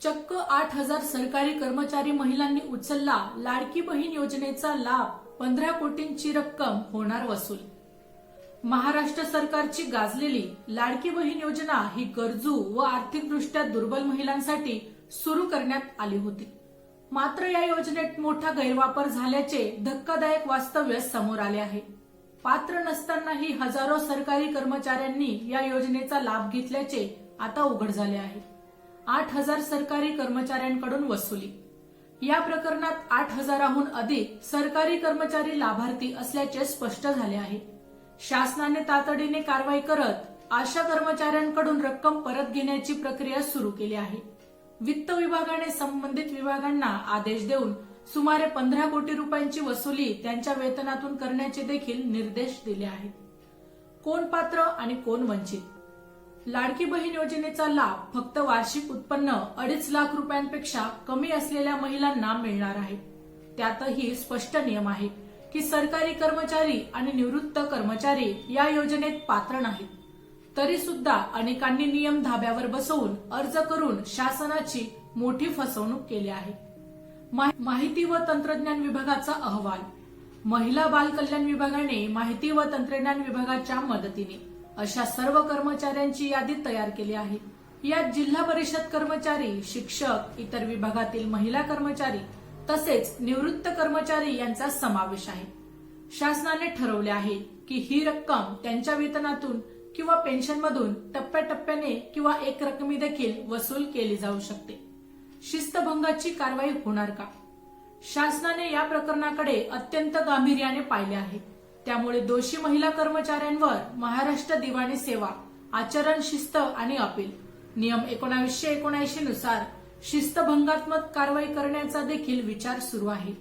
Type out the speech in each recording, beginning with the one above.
चक्क आठ हजार सरकारी कर्मचारी महिलांनी उचलला लाडकी बहीण योजनेचा लाभ. पंधरा कोटींची रक्कम होणार वसूल. महाराष्ट्र सरकारची गाजलेली लाडकी बहीण योजना ही गरजू व आर्थिकदृष्ट्या दुर्बल महिलांसाठी सुरू करण्यात आली होती. मात्र या योजनेत मोठा गैरवापर झाल्याचे धक्कादायक वास्तव्य समोर आले आहे. पात्र नसतानाही हजारो सरकारी कर्मचाऱ्यांनी या योजनेचा लाभ घेतल्याचे आता उघड झाले आहे. आठ हजार सरकारी कर्मचाऱ्यांकडून वसुली. या प्रकरणात आठ हजाराहून अधिक सरकारी कर्मचारी लाभार्थी असल्याचे स्पष्ट झाले आहे. शासनाने तातडीने कारवाई करत आशा कर्मचाऱ्यांकडून रक्कम परत घेण्याची प्रक्रिया सुरू केली आहे. वित्त विभागाने संबंधित विभागांना आदेश देऊन सुमारे पंधरा कोटी रुपयांची वसुली त्यांच्या वेतनातून करण्याचे देखील निर्देश दिले आहेत. कोण पात्र आणि कोण वंचित? लाडकी बहीण योजनेचा लाभ फक्त वार्षिक उत्पन्न अडीच लाख रुपयांपेक्षा कमी असलेल्या महिलांना मिळणार आहे. त्यातही स्पष्ट नियम आहे की सरकारी कर्मचारी आणि निवृत्त कर्मचारी या योजनेत पात्र नाहीत. तरी सुद्धा अनेकांनी नियम धाब्यावर बसवून अर्ज करून शासनाची मोठी फसवणूक केली आहे. माहिती व तंत्रज्ञान विभागाचा अहवाल. महिला बाल कल्याण विभागाने माहिती व तंत्रज्ञान विभागाच्या मदतीने अशा सर्व कर्मचाऱ्यांची यादी तयार केली आहे. यात जिल्हा परिषद कर्मचारी शिक्षक इतर विभागातील महिला कर्मचारी तसेच निवृत्त कर्मचारी यांचा समावेश आहे. शासनाने ठरवले आहे की ही रक्कम त्यांच्या वेतनातून किंवा पेन्शनमधून टप्प्याटप्प्याने किंवा एक रकमी देखील वसूल केली जाऊ शकते. शिस्तभंगाची कारवाई होणार का? शासनाने या प्रकरणाकडे अत्यंत गांभीर्याने पाहिले आहे. त्यामुळे दोषी महिला कर्मचाऱ्यांवर महाराष्ट्र दिवाणी सेवा आचरण शिस्त आणि अपील. नियम एकोणावीसशे एकोणऐंशी नुसार शिस्तभंगात्मक कारवाई करण्याचा देखील विचार सुरू आहे.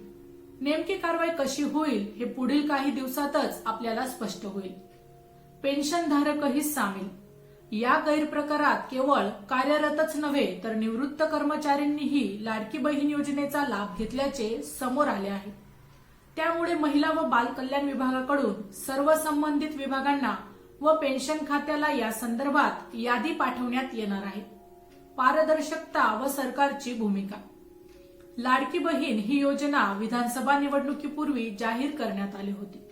नेमकी कारवाई कशी होईल हे पुढील काही दिवसातच आपल्याला स्पष्ट होईल. पेन्शनधारकही सामील. या गैरप्रकारात केवळ कार्यरतच नव्हे तर निवृत्त कर्मचाऱ्यांनीही लाडकी बहीण योजनेचा लाभ घेतल्याचे समोर आले आहे. त्यामुळे महिला व बाल कल्याण विभागाकडून सर्व संबंधित विभागांना व पेन्शन खात्याला या संदर्भात यादी पाठवण्यात येणार आहे. पारदर्शकता व सरकारची भूमिका. लाडकी बहीण ही योजना विधानसभा निवडणुकीपूर्वी जाहीर करण्यात आली होती.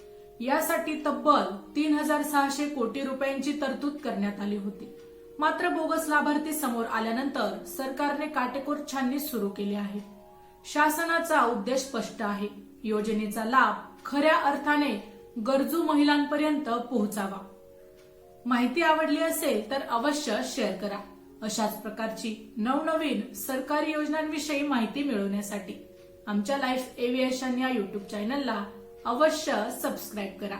यासाठी तब्बल तीन हजार सहाशे कोटी रुपयांची तरतूद करण्यात आली होती. मात्र बोगस लाभार्थी समोर आल्यानंतर सरकारने काटेकोर छाननी सुरू केली आहे. शासनाचा उद्देश स्पष्ट आहे. योजनेचा लाभ खऱ्या अर्थाने गरजू महिलांपर्यंत पोहोचावा. माहिती आवडली असेल तर अवश्य शेअर करा. अशाच प्रकारची नवनवीन सरकारी योजनांविषयी माहिती मिळवण्यासाठी आमच्या लाईफ एव्हिएशन या युट्यूब चॅनलला अवश्य सबस्क्राईब करा.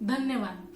धन्यवाद.